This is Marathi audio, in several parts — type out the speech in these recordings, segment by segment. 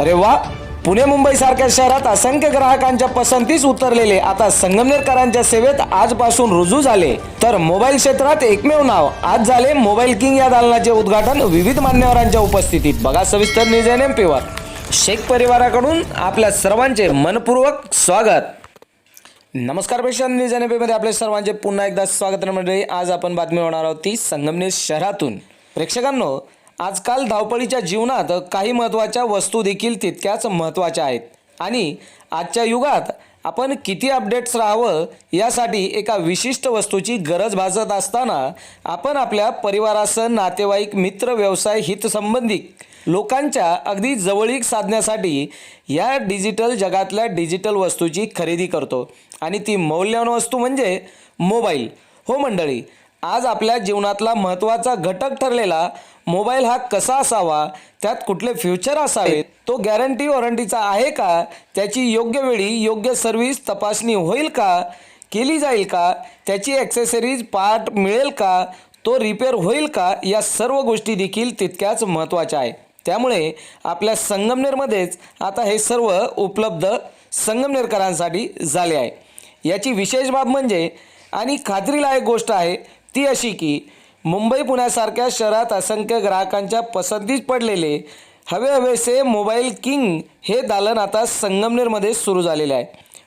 अरे वा पुणे मुंबई सारख्या शहरात असंख्य ग्राहकांच्या पसंतीस उतरलेले आता संगमनेरकरांच्या सेवेत आजपासून रुजू झाले. तर मोबाईल क्षेत्रात एकमेव नाव आज झाले मोबाईल किंग या दालनाचे उद्घाटन विविध मान्यवरांच्या उपस्थितीत. बघा सविस्तर न्यूज एन एम पीवर शेख परिवाराकडून आपल्या सर्वांचे मनपूर्वक स्वागत. नमस्कार प्रेक्षक न्यूज एनमध्ये आपल्या सर्वांचे पुन्हा एकदा स्वागत मंडळी. आज आपण बातमी होणार आहोत ती संगमनेर शहरातून. प्रेक्षकांनो आजकाल धावपळीच्या जीवनात काही महत्त्वाच्या वस्तू देखील तितक्याच महत्त्वाच्या आहेत. आणि आजच्या युगात आपण किती अपडेट्स राहावं यासाठी एका विशिष्ट वस्तूची गरज भासत असताना आपण आपल्या परिवारासह नातेवाईक मित्र व्यवसाय हितसंबंधी लोकांच्या अगदी जवळीक साधण्यासाठी या डिजिटल जगातल्या डिजिटल वस्तूची खरेदी करतो. आणि ती मौल्यवान वस्तू म्हणजे मोबाईल. हो मंडळी आज आपल्या जीवनातला महत्त्वाचा घटक ठरलेला मोबाईल हा कसा असावा त्यात कुठले फ्युचर असावेत तो गॅरंटी वॉरंटीचा आहे का त्याची योग्य वेळी योग्य सर्व्हिस तपासणी होईल का केली जाईल का त्याची ॲक्सेसरीज पार्ट मिळेल का तो रिपेअर होईल का या सर्व गोष्टी देखील तितक्याच महत्त्वाच्या आहे. त्यामुळे आपल्या संगमनेरमध्येच आता हे सर्व उपलब्ध संगमनेरकरांसाठी झाले आहे. याची विशेष बाब म्हणजे आणि खात्रीलायक गोष्ट आहे ती अशी की मुंबई पुण्यासारख्या शहरात असंख्य ग्राहकांच्या पसंतीस पडलेले हवे हवेसे मोबाईल किंग हे दालन आता संगमनेरमध्ये सुरू झालेले आहे.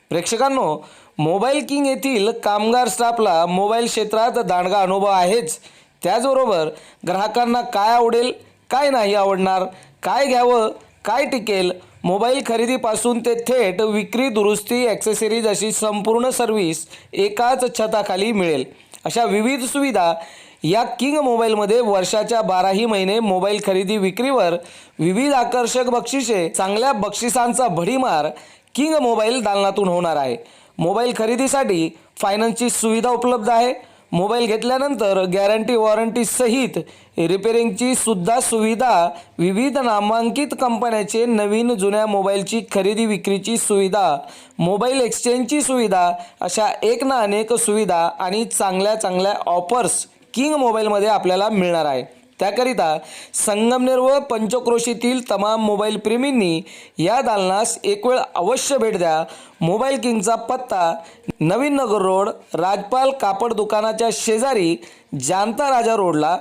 प्रेक्षकांनो मोबाईल किंग येथील कामगार स्टाफला मोबाईल क्षेत्रात दांडगा अनुभव आहेच. त्याचबरोबर ग्राहकांना काय आवडेल काय नाही आवडणार काय घ्यावं काय टिकेल मोबाईल खरेदीपासून ते थेट विक्री दुरुस्ती ॲक्सेसरीज अशी संपूर्ण सर्व्हिस एकाच छताखाली मिळेल. अशा विविध सुविधा या किंग मोबाईलमध्ये वर्षाच्या बाराही महिने मोबाईल खरेदी विक्रीवर विविध आकर्षक बक्षिसे चांगल्या बक्षिसांचा भडीमार किंग मोबाईल दालनातून होणार आहे. मोबाईल खरेदीसाठी फायनान्सची सुविधा उपलब्ध आहे. मोबाईल घेतल्यानंतर गॅरंटी वॉरंटी सहित रिपेरिंगची सुद्धा सुविधा विविध नामांकित कंपन्याचे नवीन जुन्या मोबाईलची खरेदी विक्रीची सुविधा मोबाईल एक्सचेंजची सुविधा अशा एक ना अनेक सुविधा आणि चांगल्या चांगल्या ऑफर्स किंग मोबाईलमध्ये आपल्याला मिळणार आहे. त्याकरिता संगमनेर व पंचक्रोशीतील तमाम मोबाईल प्रेमींनी या दालनास एक वेळ अवश्य भेट द्या. मोबाईल किंगचा पत्ता नवीन नगर रोड राजपाल कापड दुकानाच्या शेजारी जानता राजा रोडला.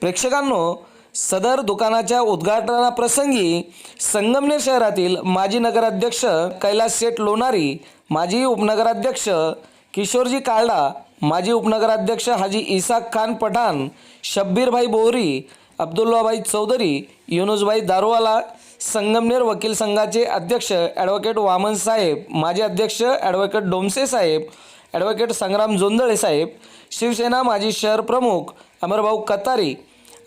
प्रेक्षकांनो सदर दुकानाच्या उद्घाटनाप्रसंगी संगमनेर शहरातील माजी नगराध्यक्ष कैलास शेठ लोणारी माजी उपनगराध्यक्ष किशोरजी काळडा माजी उपनगराध्यक्ष हाजी इसाक खान पठाण शब्बीरभाई बोहरी अब्दुल्लाभाई चौधरी युनुसभाई दारोवाला संगमनेर वकील संघाचे अध्यक्ष ॲडव्होकेट वामन साहेब माजी अध्यक्ष ॲडव्होकेट डोमसे साहेब ॲडव्होकेट संग्राम जोंदळे साहेब शिवसेना माजी शहर प्रमुख Amarbhau Katari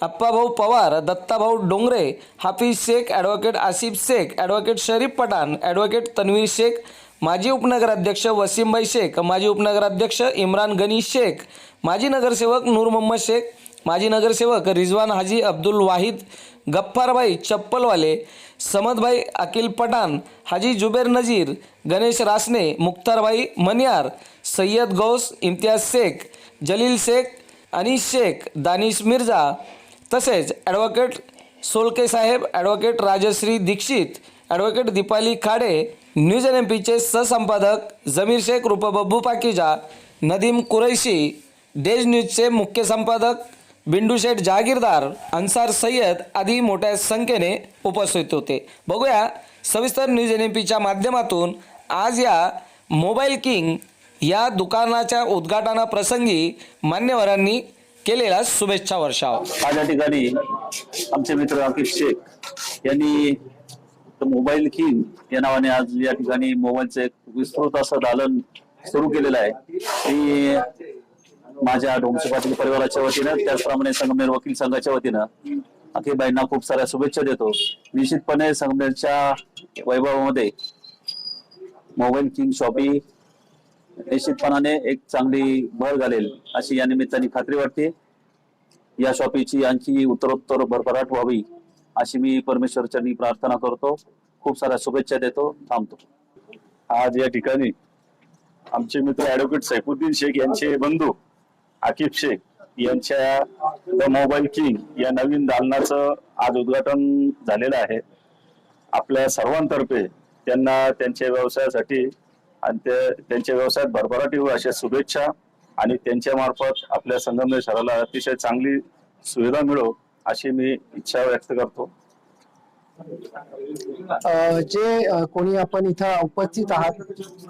Appabhau Pawar Dattabhau Dongre Hafiz Shaikh advocate Asif Shaikh advocate Sharif Pathan advocate Tanveer Shaikh माजी उपनगराध्यक्ष वसीमभाई शेख माजी उपनगराध्यक्ष इम्रान गनी शेख माजी नगरसेवक नूर मोहम्मद शेख माजी नगरसेवक रिजवान हाजी अब्दुल वाहिद गफ्फारभाई चप्पलवाले समदभाई अकिल पठाण हाजी जुबेर नजीर गणेश रासने मुख्तारभाई मनियार सय्यद गौस इम्तियाज शेख जलील शेख अनीस शेख दानिश मिर्झा तसेच advocate Solke saheb advocate Rajashree Dixit advocate Deepali Khade news N M पीचे सहसंपादक जमीर शेख रुप बब्बू पाकिजा नदीम कुरैशी डेज न्यूजचे मुख्य संपादक बिंडू शेठ जहागीरदार अन्सार सय्यद आदी मोठ्या संख्येने उपस्थित होते. बघूया सविस्तर न्यूज एन एम पीच्या माध्यमातून आज या मोबाईल किंग या दुकानाच्या उद्घाटनाप्रसंगी मान्यवरांनी केलेला शुभेच्छा वर्षाव. माझ्या ठिकाणी आमचे मित्र आकिब शेख यांनी तर मोबाईल किंग या नावाने आज या ठिकाणी मोबाईलचं एक विस्तृत असं दालन सुरू केलेलं आहे. मी माझ्या ढोमसे पाटील परिवाराच्या वतीनं त्याचप्रमाणे संगमनेर वकील संघाच्या वतीनं अखिबाईंना खूप साऱ्या शुभेच्छा देतो. निश्चितपणे संगमनेरच्या वैभवामध्ये मोबाईल किंग शॉपी निश्चितपणाने एक चांगली भर घालेल अशी या निमित्ताने खात्री वाटते. या शॉपीची आणखी उत्तरोत्तर भरभराट व्हावी अशी मी परमेश्वरच्यानी प्रार्थना करतो. खूप साऱ्या शुभेच्छा देतो. थांबतो. आज या ठिकाणी आमचे मित्र ऍडव्होकेट सैफुद्दीन शेख यांचे बंधू आकिब शेख यांच्या द मोबाईल किंग या नवीन दालनाचं आज उद्घाटन झालेलं आहे. आपल्या सर्वांतर्फे त्यांना त्यांच्या व्यवसायासाठी आणि ते त्यांच्या व्यवसायात भरभराट येऊ अशा शुभेच्छा आणि त्यांच्या मार्फत आपल्या संगमनेर शहराला अतिशय चांगली सुविधा मिळो. अशी मी इच्छा व्यक्त करतो. जे कोणी आपण इथं उपस्थित आहात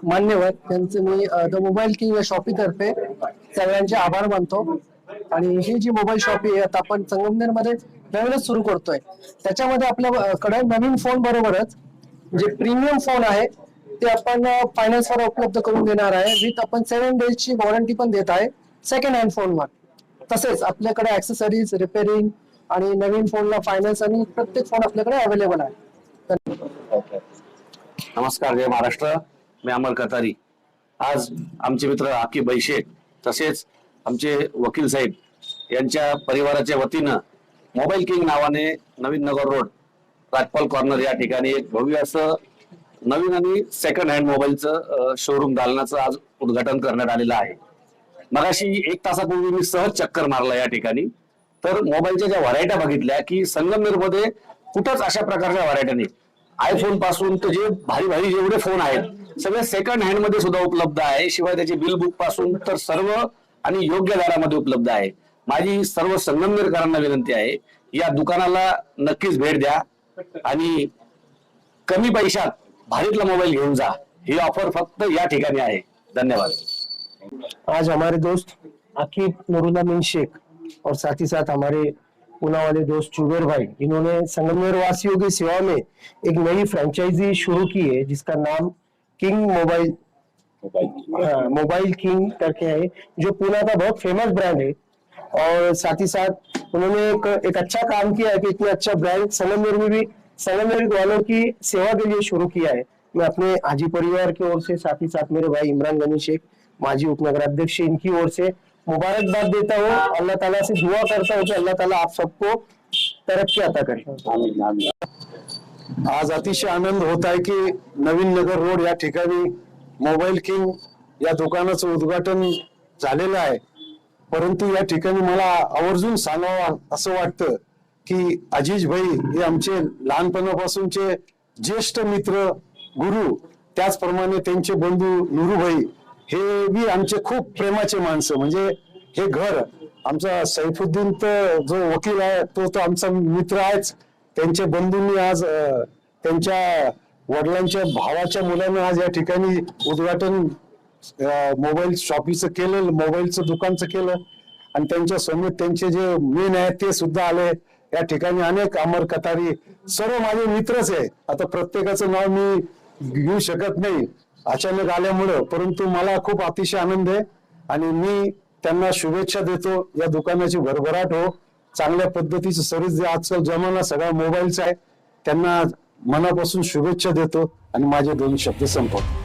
मान्यवर त्यांचे मी द मोबाईल किंग या शॉपीतर्फे सगळ्यांचे आभार मानतो. आणि ही जी मोबाईल शॉपी आहे आता आपण संगमनेरमध्ये नवीनच सुरू करतोय. त्याच्यामध्ये आपल्याकडे नवीन फोन बरोबरच जे प्रीमियम फोन आहे ते आपण फायनान्स वर उपलब्ध करून देणार आहे. विथ आपण सेव्हन डेजची वॉरंटी पण देत आहे सेकंड हँड फोनवर तसेच आपल्याकडे ऍक्सेसरीज रिपेअरिंग आणि नवीन फोनला फायनान्स आणि प्रत्येक फोन आपल्याकडे अवेलेबल आहे. नमस्कार जय महाराष्ट्र. मी अमर कतारी. आज आमचे मित्र आकी बैशेख तसेच आमचे वकील साहेब यांच्या परिवाराच्या वतीनं मोबाईल किंग नावाने नवीन नगर रोड राजपाल कॉर्नर या ठिकाणी एक भव्य असं नवीन आणि सेकंड हँड मोबाईलचं शोरूम दालनाचं आज उद्घाटन करण्यात आलेलं आहे. मगाशी एक तासापूर्वी मी सहज चक्कर मारला या ठिकाणी. तर मोबाईलच्या ज्या व्हरायट्या बघितल्या की संगमनेरमध्ये कुठंच अशा प्रकारच्या व्हरायट्या नाही. आयफोनपासून तर जे भारी भारी जेवढे फोन आहेत सगळे सेकंड हँडमध्ये सुद्धा उपलब्ध आहे. शिवाय त्याचे बिल बुकपासून तर सर्व आणि योग्य दरामध्ये उपलब्ध आहे. माझी सर्व संगमनेरकरांना विनंती आहे या दुकानाला नक्कीच भेट द्या आणि कमी पैशात भारीतला मोबाईल घेऊन जा. ही ऑफर फक्त या ठिकाणी आहे. धन्यवाद. आज हमारे दोस्त आकिब नूरुल्ला मिन शेख और साथ ही साथ हमारे पूना वाले दोस्त चुबेर भाई इन्होंने संगमनेर वासियों की सेवा में एक नई फ्रेंचाइजी शुरू की है जिसका नाम किंग मोबाइल मोबाइल किंग करके है जो पूना का बहुत फ़ेमस ब्रांड है। और साथ ही साथ उन्होंने एक एक अच्छा काम किया है कि इतना अच्छा ब्रांड संगमनेर में भी संगमनेर वालों की सेवा के लिए शुरू किया है। मैं अपने हाजी परिवार की ओर से साथ ही साथ मेरे भाई इमरान गनी शेख माजी उपनगराध्यक्ष इनकी ओर से मुबारकबाद देता हूँ. अल्लाह ताला से दुआ करता हूँ कि अल्लाह ताला आप सबको तरक्की अता करे. आज अतिशय आनंद होत आहे की नवीन नगर रोड या ठिकाणी मोबाईल किंग या दुकानाचं उद्घाटन झालेलं आहे. परंतु या ठिकाणी मला आवर्जून सांगावं असं वाटतं की अजिज भाई हे आमचे लहानपणापासूनचे ज्येष्ठ मित्र गुरु त्याचप्रमाणे त्यांचे बंधू नुरुभाई हे बी आमचे खूप प्रेमाचे माणसं म्हणजे हे घर आमचा सैफुद्दीन तर जो वकील आहे तो तो आमचा मित्र आहेच. त्यांच्या बंधूंनी आज त्यांच्या वडिलांच्या भावाच्या मुलांना आज या ठिकाणी उद्घाटन मोबाईल शॉपीचं केलं मोबाईलचं दुकानचं केलं. आणि त्यांच्यासमोर त्यांचे जे मेन आहेत ते सुद्धा आले. या ठिकाणी अनेक अमर कतारी सर्व माझे मित्रच आहे. आता प्रत्येकाचं नाव मी घेऊ शकत नाही. अचानक आल्यामुळं परंतु मला खूप अतिशय आनंद आहे आणि मी त्यांना शुभेच्छा देतो. या दुकानाची भरभराट हो. चांगल्या पद्धतीची सर्विस जे आजकाल जमाना सगळा मोबाईलचा आहे. त्यांना मनापासून शुभेच्छा देतो आणि माझे दोन शब्द संपवतो.